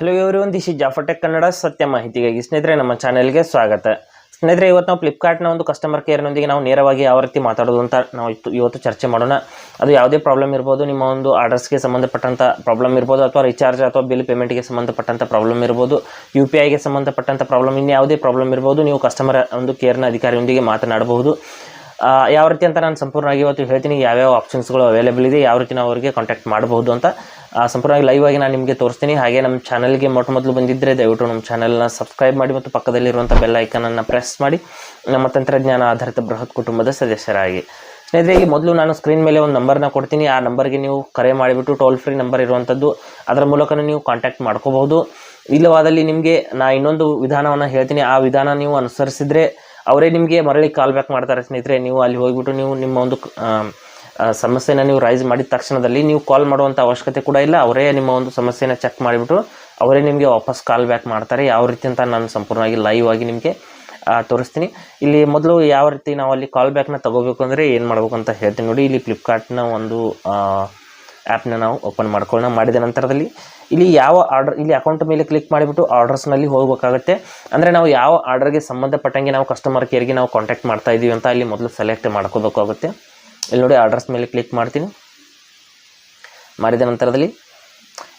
Hello ಇವರು ಒಂದು ದಿಶಿ ಜಾಫರ್ಟೆಕ್ ಕನ್ನಡ ಸತ್ಯ ಮಾಹಿತಿಗಾಗಿ ಸ್ನೇಹಿತರೆ, ನಮ್ಮ ಚಾನೆಲ್ಗೆ ಸ್ವಾಗತ. ಸ್ನೇಹಿತರೆ, ಇವತ್ತು ನಾವು ಫ್ಲಿಪ್ಕಾರ್ಟ್ನ ಒಂದು ಕಸ್ಟಮರ್ ಕೇರ್ನೊಂದಿಗೆ ನಾವು ನೇರವಾಗಿ ಯಾವ ರೀತಿ ಮಾತಾಡೋದು ಅಂತ ನಾವು ಇವತ್ತು ಚರ್ಚೆ ಮಾಡೋಣ. ಅದು ಯಾವುದೇ ಪ್ರಾಬ್ಲಮ್ ಇರ್ಬೋದು, ನಿಮ್ಮ ಒಂದು ಆರ್ಡರ್ಸ್ಗೆ ಸಂಬಂಧಪಟ್ಟಂಥ ಪ್ರಾಬ್ಲಮ್ ಇರ್ಬೋದು, ಅಥವಾ ರಿಚಾರ್ಜ್ ಅಥವಾ ಬಿಲ್ ಪೇಮೆಂಟ್ಗೆ ಸಂಬಂಧಪಟ್ಟಂಥ ಪ್ರಾಬ್ಲಮ್ ಇರ್ಬೋದು ಯು ಪಿ ಐಗೆ ಸಂಬಂಧಪಟ್ಟಂಥ ಪ್ರಾಬ್ಲಮ್ ಇನ್ನು ಯಾವುದೇ ಪ್ರಾಬ್ಲಮ್ ಇರ್ಬೋದು, ನೀವು ಕಸ್ಟಮರ್ ಒಂದು ಕೇರ್ನ ಅಧಿಕಾರಿಯೊಂದಿಗೆ ಮಾತನಾಡಬಹುದು. ಯಾವ ರೀತಿ ಅಂತ ನಾನು ಸಂಪೂರ್ಣವಾಗಿ ಇವತ್ತು ಹೇಳ್ತೀನಿ, ಯಾವ್ಯಾವ ಆಪ್ಷನ್ಸ್ಗಳು ಅವೈಲೇಬಲ್ ಇದೆ, ಯಾವ ರೀತಿ ನಾವು ಅವರಿಗೆ ಕಾಂಟ್ಯಾಕ್ಟ್ ಮಾಡಬಹುದು ಅಂತ ಸಂಪೂರ್ಣವಾಗಿ ಲೈವ್ ಆಗಿ ನಾನು ನಿಮಗೆ ತೋರಿಸ್ತೀನಿ. ಹಾಗೆ ನಮ್ಮ ಚಾನಲ್ಗೆ ಮೊಟ್ಟ ಮೊದಲು ಬಂದಿದ್ದರೆ ದಯವಿಟ್ಟು ನಮ್ಮ ಚಾನಲ್ನ ಸಬ್ಸ್ಕ್ರೈಬ್ ಮಾಡಿ ಮತ್ತು ಪಕ್ಕದಲ್ಲಿರುವಂಥ ಬೆಲ್ ಐಕನನ್ನು ಪ್ರೆಸ್ ಮಾಡಿ. ನಮ್ಮ ತಂತ್ರಜ್ಞಾನ ಆಧಾರಿತ ಬೃಹತ್ ಕುಟುಂಬದ ಸದಸ್ಯರಾಗಿ. ಸ್ನೇಹಿತರೆ ಇಲ್ಲಿ ಮೊದಲು ನಾನು ಸ್ಕ್ರೀನ್ ಮೇಲೆ ಒಂದು ನಂಬರ್ನ ಕೊಡ್ತೀನಿ. ಆ ನಂಬರ್ಗೆ ನೀವು ಕರೆ ಮಾಡಿಬಿಟ್ಟು ಟೋಲ್ ಫ್ರೀ ನಂಬರ್ ಇರುವಂಥದ್ದು ಅದರ ಮೂಲಕ ನೀವು ಕಾಂಟ್ಯಾಕ್ಟ್ ಮಾಡ್ಕೋಬಹುದು. ಇಲ್ಲವಾದಲ್ಲಿ ನಿಮಗೆ ನಾ ಇನ್ನೊಂದು ವಿಧಾನವನ್ನು ಹೇಳ್ತೀನಿ. ಆ ವಿಧಾನ ನೀವು ಅನುಸರಿಸಿದ್ರೆ ಅವರೇ ನಿಮಗೆ ಮರಳಿ ಕಾಲ್ ಬ್ಯಾಕ್ ಮಾಡ್ತಾರೆ ಸ್ನೇಹಿತರೆ. ನೀವು ಅಲ್ಲಿ ಹೋಗಿಬಿಟ್ಟು ನೀವು ನಿಮ್ಮ ಒಂದು ಸಮಸ್ಯೆನ ನೀವು ರೈಸ್ ಮಾಡಿದ ತಕ್ಷಣದಲ್ಲಿ ನೀವು ಕಾಲ್ ಮಾಡುವಂಥ ಅವಶ್ಯಕತೆ ಕೂಡ ಇಲ್ಲ. ಅವರೇ ನಿಮ್ಮ ಒಂದು ಸಮಸ್ಯೆನ ಚೆಕ್ ಮಾಡಿಬಿಟ್ಟು ಅವರೇ ನಿಮಗೆ ವಾಪಸ್ ಕಾಲ್ ಬ್ಯಾಕ್ ಮಾಡ್ತಾರೆ. ಯಾವ ರೀತಿ ಅಂತ ನಾನು ಸಂಪೂರ್ಣವಾಗಿ ಲೈವ್ ಆಗಿ ನಿಮಗೆ ತೋರಿಸ್ತೀನಿ. ಇಲ್ಲಿ ಮೊದಲು ಯಾವ ರೀತಿ ನಾವು ಅಲ್ಲಿ ಕಾಲ್ ಬ್ಯಾಕ್ನ ತಗೋಬೇಕು ಅಂದರೆ ಏನು ಮಾಡಬೇಕು ಅಂತ ಹೇಳ್ತೀನಿ ನೋಡಿ. ಇಲ್ಲಿ ಫ್ಲಿಪ್ಕಾರ್ಟ್ನ ಒಂದು ಆ್ಯಪ್ನ ನಾವು ಓಪನ್ ಮಾಡ್ಕೊಳ್ಳೋಣ. ಮಾಡಿದ ನಂತರದಲ್ಲಿ ಇಲ್ಲಿ ಯಾವ ಆರ್ಡರ್ ಇಲ್ಲಿ ಅಕೌಂಟ್ ಮೇಲೆ ಕ್ಲಿಕ್ ಮಾಡಿಬಿಟ್ಟು ಆರ್ಡರ್ಸ್ನಲ್ಲಿ ಹೋಗಬೇಕಾಗುತ್ತೆ. ಅಂದರೆ ನಾವು ಯಾವ ಆರ್ಡರ್ಗೆ ಸಂಬಂಧಪಟ್ಟಂಗೆ ನಾವು ಕಸ್ಟಮರ್ ಕೇರ್ಗೆ ನಾವು ಕಾಂಟ್ಯಾಕ್ಟ್ ಮಾಡ್ತಾ ಇದ್ದೀವಿ ಅಂತ ಇಲ್ಲಿ ಮೊದಲು ಸೆಲೆಕ್ಟ್ ಮಾಡ್ಕೋಬೇಕಾಗುತ್ತೆ. ಇಲ್ಲಿ ನೋಡಿ ಆರ್ಡರ್ಸ್ ಮೇಲೆ ಕ್ಲಿಕ್ ಮಾಡ್ತೀನಿ. ಮಾಡಿದ ನಂತರದಲ್ಲಿ.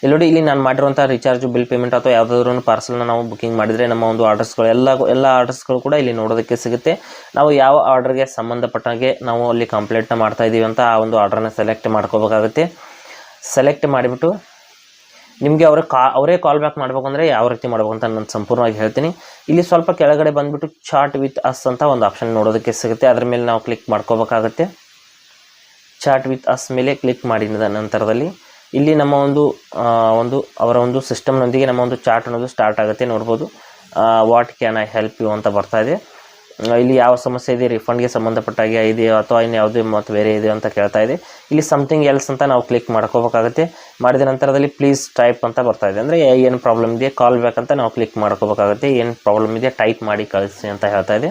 ಇಲ್ಲಿ ನೋಡಿ, ಇಲ್ಲಿ ನಾನು ಮಾಡಿರುವಂಥ ರಿಚಾರ್ಜ್ ಬಿಲ್ ಪೇಮೆಂಟ್ ಅಥವಾ ಯಾವುದಾದ್ರೂ ಪಾರ್ಸಲ್ನ ನಾವು ಬುಕಿಂಗ್ ಮಾಡಿದರೆ ನಮ್ಮ ಒಂದು ಆರ್ಡರ್ಸ್ಗಳು ಎಲ್ಲ ಎಲ್ಲ ಆರ್ಡರ್ಸ್ಗಳು ಕೂಡ ಇಲ್ಲಿ ನೋಡೋದಕ್ಕೆ ಸಿಗುತ್ತೆ. ನಾವು ಯಾವ ಆರ್ಡರ್ಗೆ ಸಂಬಂಧಪಟ್ಟಂಗೆ ನಾವು ಅಲ್ಲಿ ಕಂಪ್ಲೇಂಟ್ನ ಮಾಡ್ತಾ ಇದ್ದೀವಿ ಅಂತ ಆ ಒಂದು ಆರ್ಡರ್ನ ಸೆಲೆಕ್ಟ್ ಮಾಡ್ಕೋಬೇಕಾಗುತ್ತೆ. ಸೆಲೆಕ್ಟ್ ಮಾಡಿಬಿಟ್ಟು ನಿಮಗೆ ಅವ್ರ ಕಾ ಅವರೇ ಕಾಲ್ ಬ್ಯಾಕ್ ಮಾಡಬೇಕು ಅಂದರೆ ಯಾವ ರೀತಿ ಮಾಡ್ಬೇಕು ಅಂತ ನಾನು ಸಂಪೂರ್ಣವಾಗಿ ಹೇಳ್ತೀನಿ. ಇಲ್ಲಿ ಸ್ವಲ್ಪ ಕೆಳಗಡೆ ಬಂದುಬಿಟ್ಟು ಚಾಟ್ ವಿತ್ ಅಸ್ ಅಂತ ಒಂದು ಆಪ್ಷನ್ ನೋಡೋದಕ್ಕೆ ಸಿಗುತ್ತೆ. ಅದ್ರ ಮೇಲೆ ನಾವು ಕ್ಲಿಕ್ ಮಾಡ್ಕೋಬೇಕಾಗತ್ತೆ. ಚಾಟ್ ವಿತ್ ಅಸ್ ಮೇಲೆ ಕ್ಲಿಕ್ ಮಾಡಿದ ನಂತರದಲ್ಲಿ ಇಲ್ಲಿ ನಮ್ಮ ಒಂದು ಒಂದು, ಅವರ ಒಂದು ಸಿಸ್ಟಮ್ನೊಂದಿಗೆ ನಮ್ಮ ಒಂದು ಚಾಟ್ ಅನ್ನೋದು ಸ್ಟಾರ್ಟ್ ಆಗುತ್ತೆ. ನೋಡ್ಬೋದು what can I help you ಅಂತ ಬರ್ತಾ ಇದೆ. ಇಲ್ಲಿ ಯಾವ ಸಮಸ್ಯೆ ಇದೆ ರಿಫಂಡ್ಗೆ ಸಂಬಂಧಪಟ್ಟಾಗೆ ಇದೆಯೋ ಅಥವಾ ಇನ್ನು ಯಾವುದೇ ಮತ್ತು ಬೇರೆ ಇದೆಯೋ ಅಂತ ಕೇಳ್ತಾ ಇದೆ. ಇಲ್ಲಿ ಸಮಥಿಂಗ್ ಎಲ್ಸ್ ಅಂತ ನಾವು ಕ್ಲಿಕ್ ಮಾಡ್ಕೋಬೇಕಾಗುತ್ತೆ. ಮಾಡಿದ ನಂತರದಲ್ಲಿ ಪ್ಲೀಸ್ ಟೈಪ್ ಅಂತ ಬರ್ತಾ ಇದೆ. ಅಂದರೆ ಏನು ಪ್ರಾಬ್ಲಮ್ ಇದೆ ಕಾಲ್ ಬ್ಯಾಕ್ ಅಂತ ನಾವು ಕ್ಲಿಕ್ ಮಾಡ್ಕೋಬೇಕಾಗುತ್ತೆ. ಏನು ಪ್ರಾಬ್ಲಮ್ ಇದೆ ಟೈಪ್ ಮಾಡಿ ಕಳಿಸಿ ಅಂತ ಹೇಳ್ತಾ ಇದೆ.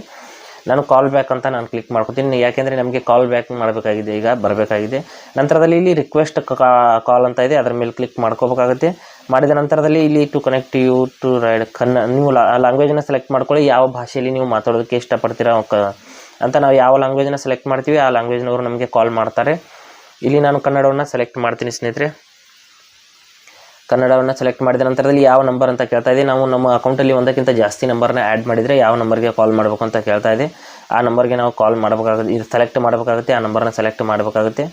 ನಾನು ಕಾಲ್ ಬ್ಯಾಕ್ ಅಂತ ನಾನು ಕ್ಲಿಕ್ ಮಾಡ್ಕೊತೀನಿ. ಯಾಕೆಂದರೆ ನಮಗೆ ಕಾಲ್ ಬ್ಯಾಕ್ ಮಾಡಬೇಕಾಗಿದೆ, ಈಗ ಬರಬೇಕಾಗಿದೆ. ನಂತರದಲ್ಲಿ ಇಲ್ಲಿ ರಿಕ್ವೆಸ್ಟ್ ಕಾಲ್ ಅಂತ ಇದೆ. ಅದರ ಮೇಲೆ ಕ್ಲಿಕ್ ಮಾಡ್ಕೋಬೇಕಾಗುತ್ತೆ. ಮಾಡಿದ ನಂತರದಲ್ಲಿ ಇಲ್ಲಿ to connect you to ride ಕನ್ನ ನೀವು ಲ್ಯಾಂಗ್ವೇಜನ್ನು ಸೆಲೆಕ್ಟ್ ಮಾಡ್ಕೊಳ್ಳಿ, ಯಾವ ಭಾಷೆಯಲ್ಲಿ ನೀವು ಮಾತಾಡೋದಕ್ಕೆ ಇಷ್ಟಪಡ್ತೀರಾ ಅಂತ ನಾವು ಯಾವ ಲ್ಯಾಂಗ್ವೇಜನ್ನು ಸೆಲೆಕ್ಟ್ ಮಾಡ್ತೀವಿ, ಆ ಲ್ಯಾಂಗ್ವೇಜ್ನವರು ನಮಗೆ ಕಾಲ್ ಮಾಡ್ತಾರೆ. ಇಲ್ಲಿ ನಾನು ಕನ್ನಡವನ್ನು ಸೆಲೆಕ್ಟ್ ಮಾಡ್ತೀನಿ ಸ್ನೇಹಿತರೆ. ಕನ್ನಡವನ್ನು ಸೆಲೆಕ್ಟ್ ಮಾಡಿದ ನಂತರದಲ್ಲಿ ಯಾವ ನಂಬರ್ ಅಂತ ಕೇಳ್ತಾ ಇದೆ. ನಾವು ನಮ್ಮ ಅಕೌಂಟಲ್ಲಿ ಒಂದಕ್ಕಿಂತ ಜಾಸ್ತಿ ನಂಬರ್ನ ಆ್ಯಡ್ ಮಾಡಿದರೆ ಯಾವ ನಂಬರ್ಗೆ ಕಾಲ್ ಮಾಡಬೇಕು ಅಂತ ಕೇಳ್ತಾ ಇದೆ. ಆ ನಂಬರ್ಗೆ ನಾವು ಕಾಲ್ ಮಾಡಬೇಕಾಗುತ್ತೆ ಇದು ಸೆಲೆಕ್ಟ್ ಮಾಡಬೇಕಾಗುತ್ತೆ, ಆ ನಂಬರ್ನ ಸೆಲೆಕ್ಟ್ ಮಾಡಬೇಕಾಗುತ್ತೆ.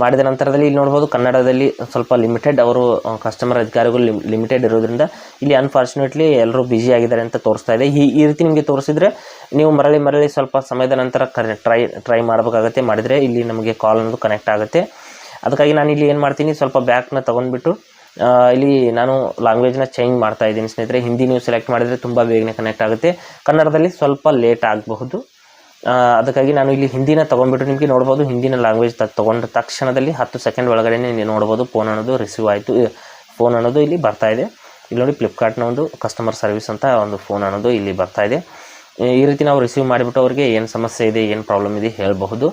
ಮಾಡಿದ ನಂತರದಲ್ಲಿ ಇಲ್ಲಿ ನೋಡ್ಬೋದು ಕನ್ನಡದಲ್ಲಿ ಸ್ವಲ್ಪ ಲಿಮಿಟೆಡ್ ಅವರು ಕಸ್ಟಮರ್ ಅಧಿಕಾರಿಗಳು ಲಿಮಿಟೆಡ್ ಇರೋದ್ರಿಂದ ಇಲ್ಲಿ ಅನ್ಫಾರ್ಚುನೇಟ್ಲಿ ಎಲ್ಲರೂ ಬ್ಯುಸಿ ಆಗಿದ್ದಾರೆ ಅಂತ ತೋರಿಸ್ತಾ ಇದೆ. ಈ ಈ ರೀತಿ ನಿಮಗೆ ತೋರಿಸಿದ್ರೆ ನೀವು ಮರಳಿ ಮರಳಿ ಸ್ವಲ್ಪ ಸಮಯದ ನಂತರ ಟ್ರೈ ಟ್ರೈ ಮಾಡಬೇಕಾಗುತ್ತೆ, ಮಾಡಿದರೆ ಇಲ್ಲಿ ನಮಗೆ ಕಾಲ್ ಅನ್ನೋದು ಕನೆಕ್ಟ್ ಆಗುತ್ತೆ. ಅದಕ್ಕಾಗಿ ನಾನು ಇಲ್ಲಿ ಏನು ಮಾಡ್ತೀನಿ, ಸ್ವಲ್ಪ ಬ್ಯಾಕ್ನ ತೊಗೊಂಡ್ಬಿಟ್ಟು ಇಲ್ಲಿ ನಾನು ಲ್ಯಾಂಗ್ವೇಜ್ನ ಚೇಂಜ್ ಮಾಡ್ತಾ ಇದ್ದೀನಿ ಸ್ನೇಹಿತರೆ. ಹಿಂದಿ ನೀವು ಸೆಲೆಕ್ಟ್ ಮಾಡಿದರೆ ತುಂಬ ಬೇಗನೆ ಕನೆಕ್ಟ್ ಆಗುತ್ತೆ. ಕನ್ನಡದಲ್ಲಿ ಸ್ವಲ್ಪ ಲೇಟ್ ಆಗಬಹುದು. ಅದಕ್ಕಾಗಿ ನಾನು ಇಲ್ಲಿ ಹಿಂದಿನ ತೊಗೊಂಡ್ಬಿಟ್ಟು ನಿಮಗೆ ನೋಡ್ಬೋದು, ಹಿಂದಿನ ಲ್ಯಾಂಗ್ವೇಜ್ ತೊಗೊಂಡ ತಕ್ಷಣದಲ್ಲಿ ಹತ್ತು ಸೆಕೆಂಡ್ ಒಳಗಡೆ ನೀವು ನೋಡ್ಬೋದು ಫೋನ್ ಅನ್ನೋದು ರಿಸೀವ್ ಆಯಿತು. ಫೋನ್ ಅನ್ನೋದು ಇಲ್ಲಿ ಬರ್ತಾ ಇದೆ. ಇಲ್ಲಿ ನೋಡಿ ಫ್ಲಿಪ್ಕಾರ್ಟ್ನ ಒಂದು ಕಸ್ಟಮರ್ ಸರ್ವಿಸ್ ಅಂತ ಒಂದು ಫೋನ್ ಅನ್ನೋದು ಇಲ್ಲಿ ಬರ್ತಾ ಇದೆ. ಈ ರೀತಿ ನಾವು ರಿಸೀವ್ ಮಾಡಿಬಿಟ್ಟು ಅವರಿಗೆ ಏನು ಸಮಸ್ಯೆ ಇದೆ, ಏನು ಪ್ರಾಬ್ಲಮ್ ಇದೆ ಹೇಳಬಹುದು.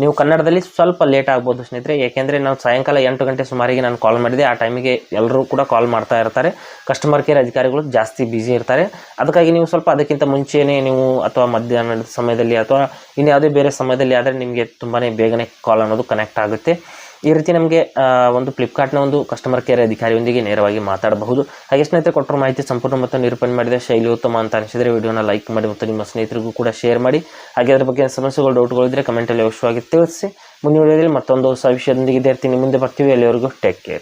ನೀವು ಕನ್ನಡದಲ್ಲಿ ಸ್ವಲ್ಪ ಲೇಟ್ ಆಗ್ಬೋದು ಸ್ನೇಹಿತರೆ, ಯಾಕೆಂದರೆ ನಾವು ಸಾಯಂಕಾಲ ಎಂಟು ಗಂಟೆ ಸುಮಾರಿಗೆ ನಾನು ಕಾಲ್ ಮಾಡಿದೆ. ಆ ಟೈಮಿಗೆ ಎಲ್ಲರೂ ಕೂಡ ಕಾಲ್ ಮಾಡ್ತಾ ಇರ್ತಾರೆ. ಕಸ್ಟಮರ್ ಕೇರ್ ಅಧಿಕಾರಿಗಳು ಜಾಸ್ತಿ ಬ್ಯುಸಿ ಇರ್ತಾರೆ. ಅದಕ್ಕಾಗಿ ನೀವು ಸ್ವಲ್ಪ ಅದಕ್ಕಿಂತ ಮುಂಚೆನೇ ನೀವು ಅಥವಾ ಮಧ್ಯಾಹ್ನದ ಸಮಯದಲ್ಲಿ ಅಥವಾ ಇನ್ಯಾವುದೇ ಬೇರೆ ಸಮಯದಲ್ಲಿ ಆದರೆ ನಿಮಗೆ ತುಂಬಾ ಬೇಗನೆ ಕಾಲ್ ಅನ್ನೋದು ಕನೆಕ್ಟ್ ಆಗುತ್ತೆ. ಈ ರೀತಿ ನಮಗೆ ಒಂದು ಫ್ಲಿಪ್ಕಾರ್ಟ್ನ ಒಂದು ಕಸ್ಟಮರ್ ಕೇರ್ ಅಧಿಕಾರಿಯೊಂದಿಗೆ ನೇರವಾಗಿ ಮಾತಾಡಬಹುದು. ಹಾಗೆ ಸ್ನೇಹಿತರೆ, ಕೊಟ್ಟರು ಮಾಹಿತಿ ಸಂಪೂರ್ಣ ಮತ್ತು ನಿರೂಪಣೆ ಮಾಡಿದ ಶೈಲಿ ಉತ್ತಮ ಅಂತ ಅನಿಸಿದರೆ ವಿಡಿಯೋನ ಲೈಕ್ ಮಾಡಿ ಮತ್ತು ನಿಮ್ಮ ಸ್ನೇಹಿತರಿಗೂ ಕೂಡ ಶೇರ್ ಮಾಡಿ. ಹಾಗೆ ಅದರ ಬಗ್ಗೆ ಸಮಸ್ಯೆಗಳು ಡೌಟ್ಗಳು ಇದ್ದರೆ ಕಮೆಂಟಲ್ಲಿ ಅವಶ್ಯವಾಗಿ ತಿಳಿಸಿ. ಮುಂದಿನ ವಿಡಿಯೋದಲ್ಲಿ ಮತ್ತೊಂದು ಹೊಸ ವಿಷಯದೊಂದಿಗೆ ಇದೇ ಇರ್ತೀನಿ ಮುಂದೆ ಬರ್ತೀವಿ. ಅಲ್ಲಿವರೆಗೂ ಟೇಕ್ ಕೇರ್